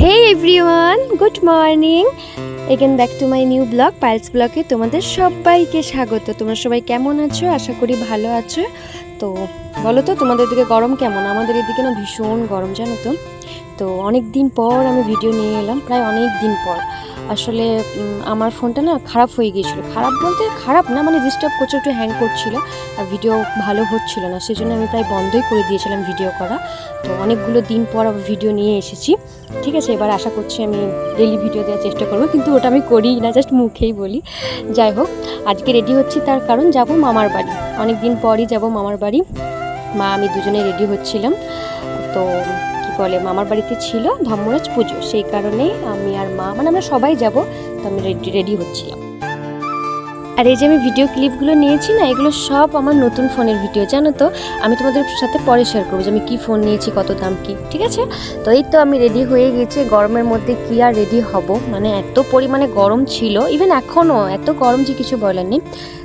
Hey everyone good morning again back to my new blog piles ব্লগে তোমাদের সবাইকে স্বাগত। তোমরা সবাই কেমন আছো? আশা করি ভালো আছো। তো, বলো তো, তোমাদের দিকে গরম কেমন? আমাদের এদিকে না ভীষণ গরম, জানো তো। তো, অনেক দিন পর আমি ভিডিও নিয়ে এলাম, প্রায় অনেক দিন পর। আসলে আমার ফোনটা না খারাপ হয়ে গিয়েছিল। খারাপ বলতে খারাপ না মানে ডিস্টার্ব করছে একটু হ্যাং করছিল, আর ভিডিও ভালো হচ্ছিল না। সেজন্য আমি প্রায় বন্ধই করে দিয়েছিলাম ভিডিও করা। তো, অনেকগুলো দিন পর ভিডিও নিয়ে এসেছি। ঠিক আছে, এবার আশা করছি আমি ডেলি ভিডিও দেওয়ার চেষ্টা করব, কিন্তু ওটা আমি করি না জাস্ট মুখেই বলি। যাই হোক, আজকে রেডি হচ্ছি তার কারণ যাব মামার বাড়ি। অনেক দিন পরই যাব মামার বাড়ি। মা, আমি দুজনে রেডি হচ্ছিলাম। তো কী বলে, মামার বাড়িতে ছিল ধর্মরাজ পুজো, সেই কারণে আমি আর মা মানে আমরা সবাই যাব, তো আমি রেডি রেডি হচ্ছিলাম। আর এই যে আমি ভিডিও ক্লিপগুলো নিয়েছি না, এগুলো সব আমার নতুন ফোনের ভিডিও জানো তো? আমি তোমাদের সাথে পরে শেয়ার করব যে আমি কী ফোন নিয়েছি, কত দাম কি, ঠিক আছে? তো এই তো আমি রেডি হয়ে গেছি, গরমের মধ্যে কি আর রেডি হব? মানে এত পরিমাণে গরম ছিল ইভেন এখনও এত গরম যে কিছু বলার নেই।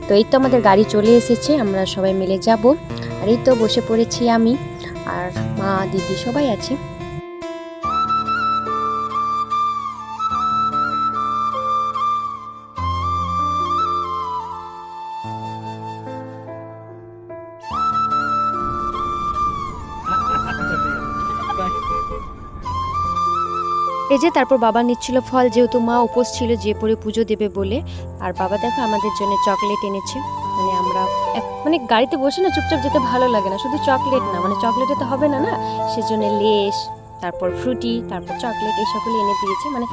তো এই তো আমাদের গাড়ি চলে এসেছে, আমরা সবাই মিলে যাব। আর এই তো বসে পড়েছি আমি, আর মা, দিদি সবাই আছে। যে তারপর বাবা নিচ্ছিল ফল, যেহেতু মা উপোস ছিল যে পরে পুজো দেবে বলে। আর বাবা দেখো আমাদের জন্য চকলেট এনেছে। মানে আমরা মানে গাড়িতে বসে না চুপচাপ যেতে ভালো লাগে না, শুধু চকলেট না মানে চকলেটে তো হবে না না? সেজন্য লেস, তারপর ফ্রুটি তারপর চকলেট এই সকলে এনে দিয়েছে। মানে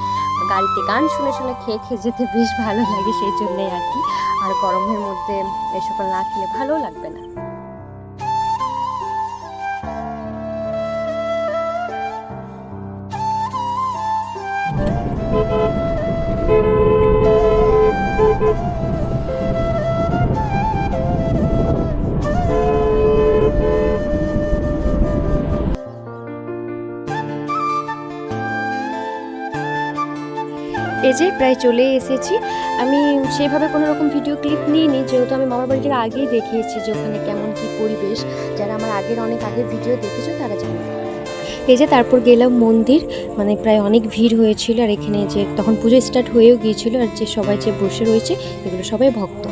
গাড়িতে গান শুনে শুনে খেয়ে খেয়ে যেতে বেশ ভালো লাগে সেই জন্যই আর কি। আর গরমের মধ্যে এই সকল না খেলে ভালোও লাগবে না। যে প্রায় চলে এসেছি। আমি সেভাবে কোনো রকম ভিডিও ক্লিপ নিইনি, যেহেতু আমি মামার বাড়িতে আগেই দেখিয়েছি যে ওখানে কেমন কী পরিবেশ। যারা আমার আগের, অনেক আগের ভিডিও দেখেছ, তারা জানে। এই যে তারপর গেলাম মন্দির মানে প্রায় অনেক ভিড় হয়েছিল, আর এখানে যে তখন পুজো স্টার্ট হয়েও গিয়েছিল, আর যে সবাই যে বসে রয়েছে, এগুলো সবাই ভক্ত।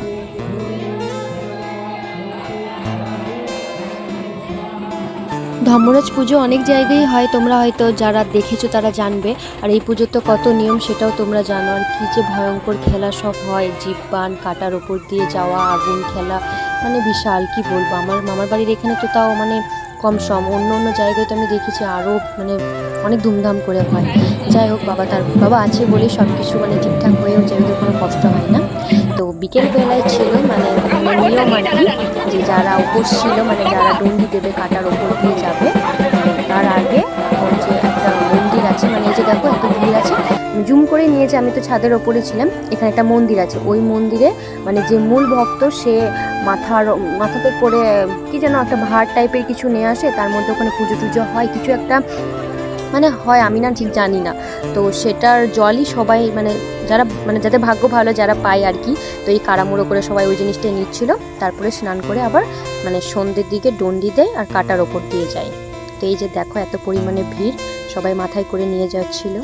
ধর্মরাজ পুজো অনেক জায়গায় হয়, তোমরা হয়তো যারা দেখেছ তারা জানবে। আর এই পুজোর তো কত নিয়ম সেটাও তোমরা জানো। আর কী যে ভয়ঙ্কর খেলা সব হয় বান কাটার ওপর দিয়ে যাওয়া, আগুন খেলা মানে বিশাল, কি বলব? আমার মামার বাড়ির এখানে তো তাও মানে কম সম। অন্য অন্য জায়গায় তো আমি দেখেছি আরও মানে অনেক ধুমধাম করে হয়। যাই হোক, বাবা তার বাবা আছে বলে সব কিছু মানে ঠিকঠাক হয়েও যেহেতু কোনো কষ্ট হয় না তো বিকেল বেলায় ছিল মানে নিয়ম আর কি যে যারা উপোস ছিল মানে যারা ডন্ডি দেবে কাটার ওপর দিয়ে যাবে তার আগে যে একটা মন্দির আছে মানে এই যে দেখো এত ভিড় আছে জুম করে নিয়েছে আমি তো ছাদের ওপরে ছিলাম এখানে একটা মন্দির আছে ওই মন্দিরে মানে যে মূল ভক্ত সে মাথার মাথাতে করে কি যেন একটা ভার টাইপের কিছু নিয়ে আসে তার মধ্যে ওখানে পুজো টুজো হয় কিছু একটা মানে হয় আমি না ঠিক জানি না তো সেটার জলই সবাই মানে যারা মানে যাদের ভাগ্য ভালো, যারা পায় আর কি, তো এই কারামুড়ো করে সবাই ওই জিনিসটাই নিচ্ছিল। তারপরে স্নান করে আবার মানে সন্ধ্যের দিকে ডন্ডি দেয় আর কাটার ওপর দিয়ে যায়। তো এই যে দেখো এত পরিমাণে ভিড়, সবাই মাথায় করে নিয়ে যাচ্ছিল।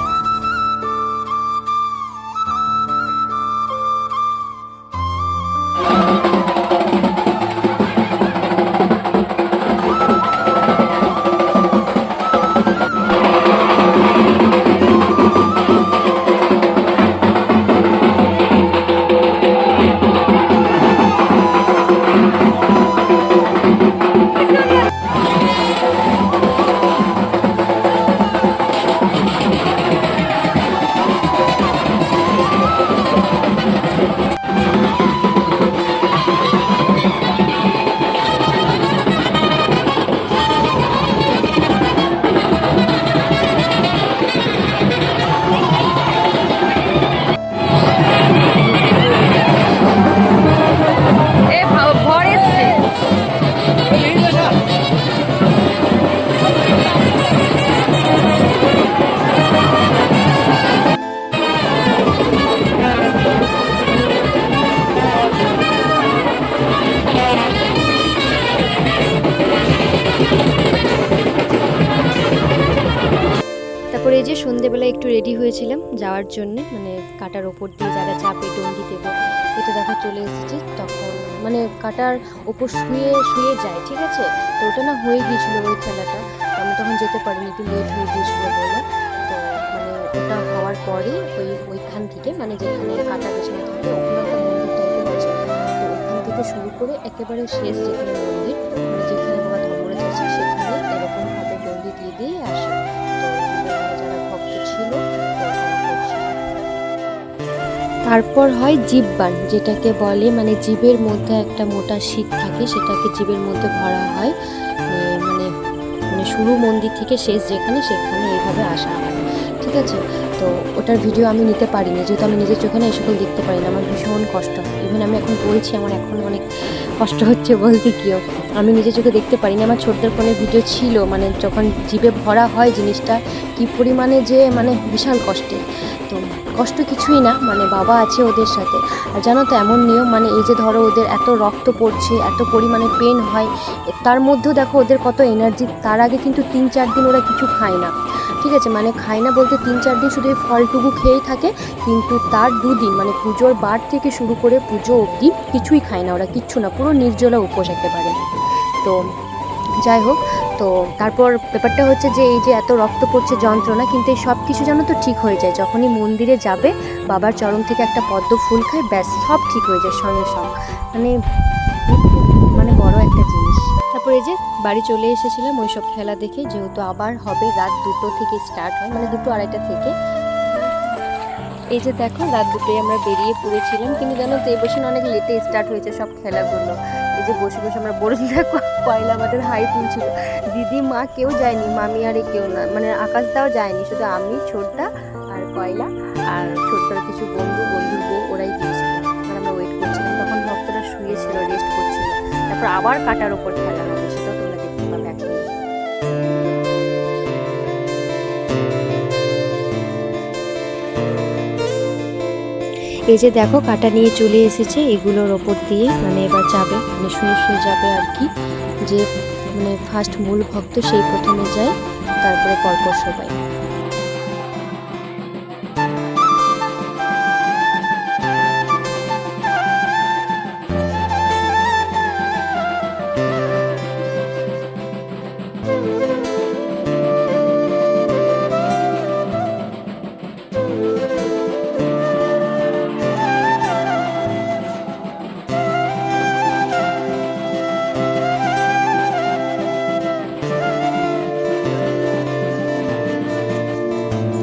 সন্ধেবেলা একটু রেডি হয়েছিলাম যাওয়ার জন্য মানে কাটার ওপর দিয়ে যারা চাপে ডন্ডি দেবো, এটা দেখো চলে এসেছি তখন। মানে কাটার ওপর শুয়ে শুয়ে যায়, ঠিক আছে? তো ওটা না হয়ে গিয়েছিল ওই খেলাটা। আমি তখন যেতে পারিনি, একটু লেট হয়ে গিয়েছিল বলে। তো মানে ওটা হওয়ার পরে ওই, ওইখান থেকে মানে যেখানে কাটা বেছানো থাকে, ওখানে একটা মন্দির টাইপের আছে। তো ওখান থেকে শুরু করে একেবারে শেষ যেখানে মন্দির তারপর হয় জীববান, যেটাকে বলে মানে জীবের মধ্যে একটা মোটা শীত থাকে, সেটাকে জীবের মধ্যে ভরা হয়। মানে মানে শুরু মন্দির থেকে শেষ যেখানে, সেখানে এইভাবে আসা হয়। ঠিক আছে? তো ওটার ভিডিও আমি নিতে পারিনি, যেহেতু আমি নিজের চোখে না এই দেখতে পারি না, আমার ভীষণ কষ্ট। ইভেন আমি এখন বলছি, আমার এখন অনেক কষ্ট হচ্ছে বলতে কিও আমি নিজের চোখে দেখতে পারিনি, আমার ছোটদের ফোনে ভিডিও ছিল মানে যখন জিভে ভরা হয় জিনিসটা, কি পরিমাণে যে মানে বিশাল কষ্টের। তো কষ্ট কিছুই না মানে বাবা আছে ওদের সাথে। আর জানো তো এমন নিয়ম মানে এই যে ধরো ওদের এত রক্ত পড়ছে, এত পরিমাণে পেন হয় তার মধ্যেও দেখো ওদের কত এনার্জি তার আগে কিন্তু তিন চার দিন ওরা কিছু খায় না। ঠিক আছে? মানে খায় না বলতে তিন চার দিন শুধু এই ফলটুকু খেয়েই থাকে, কিন্তু তার দুদিন মানে পুজোর বার থেকে শুরু করে পুজো অবধি কিছুই খায় না ওরা, কিচ্ছু না, পুরো নির্জলা উপোস একেবারে। তো যাই হোক তো তারপর ব্যাপারটা হচ্ছে যে এই যে এত রক্ত পড়ছে যন্ত্রণা, কিন্তু এই সব কিছু যেন তো ঠিক হয়ে যায়। যখনই মন্দিরে যাবে, বাবার চরণ থেকে একটা পদ্ম ফুল খায়, ব্যাস, সব ঠিক হয়ে যায় সঙ্গে সঙ্গ। মানে মানে বড় একটা জিনিস। তারপর এই যে বাড়ি চলে এসেছিলাম ওই সব খেলা দেখে, যেহেতু আবার হবে রাত দুটো থেকে স্টার্ট হয় মানে দুটো আড়াইটা থেকে। এই যে দেখো, রাত দুটোই আমরা বেরিয়ে পড়েছিলাম, কিন্তু জানো তো, এই বছর অনেক লেটে স্টার্ট হয়েছে সব খেলাগুলো। যে বসে বসে আমরা বরুণদা কয়লা আমাদের হাই তুলছিল দিদি, মা কেউ যায়নি, মামি আরে কেউ না। মানে আকাশ দাও যায়নি, শুধু আমি ছোটটা আর কয়লা আর ছোটটার কিছু বন্ধু, বন্ধুর বউ, ওরাই গিয়েছিল। আর আমরা ওয়েট করছিলাম, তখন ভক্তরা শুয়েছিল রেস্ট করছিল। তারপর আবার কাটার ওপর খেলা হবে এই যে দেখো, কাটা নিয়ে চলে এসেছে, এগুলোর ওপর দিয়ে মানে এবার যাবে মানে শুয়ে শুয়ে যাবে আর কি। যে মানে ফার্স্ট মূল ভক্ত সেই প্রথমে যায়, তারপরে পরপর সবাই।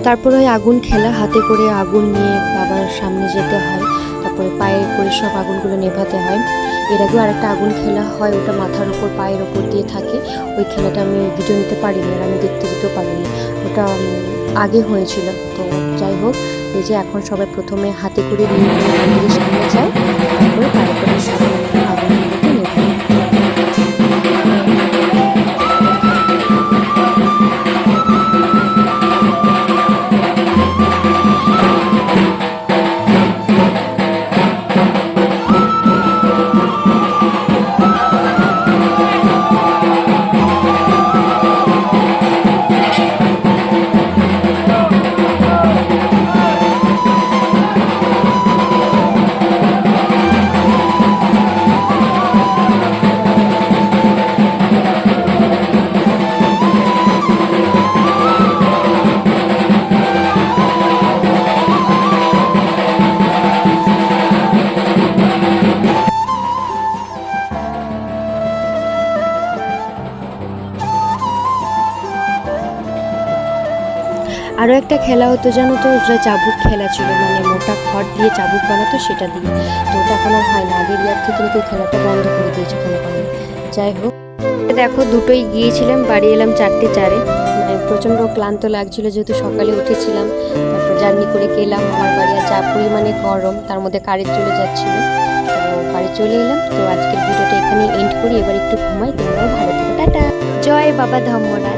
তারপরে ওই আগুন খেলা, হাতে করে আগুন নিয়ে বাবার সামনে যেতে হয়। তারপরে পায়ে করে সব আগুনগুলো নেভাতে হয়। এর আগেও আরেকটা আগুন খেলা হয়, ওটা মাথার উপর, পায়ের ওপর দিয়ে থাকে। ওই খেলাটা আমি ভিডিও নিতে পারিনি আর আমি দেখতে যেতেও পারিনি। ওটা আগে হয়েছিল। তো যাই হোক, এই যে এখন সবাই প্রথমে হাতে করে নিয়ে সামনে যায়, তারপরে পায়ে করে আগুনগুলোকে নেভায়। আরও একটা খেলা হতো, জানো তো? ওটা চাবুক খেলা ছিল মানে মোটা খড় দিয়ে চাবুক বানাতো সেটা দিয়ে। তো ওটা এখন আর হয় না, আগের ইয়ার থেকে ওই খেলাটা বন্ধ করে দিয়েছে কোনো কারণে। যাই হোক। দেখো, দুটোই গিয়েছিলাম, বাড়ি এলাম চারটে চারে। মানে প্রচণ্ড ক্লান্ত লাগছিল, যেহেতু সকালে উঠেছিলাম। তারপর জার্নি করে গেলাম, আমার বাড়ি আর যা পরিমাণে গরম, তার মধ্যে কারেন্ট চলে যাচ্ছিল। বাড়ি চলে এলাম, তো আজকের ভিডিওটা এখানে এন্ড করি, এবার একটু ঘুমাই, তোমরাও ভালো থেকো, টাটা। জয় বাবা ধর্মরাজ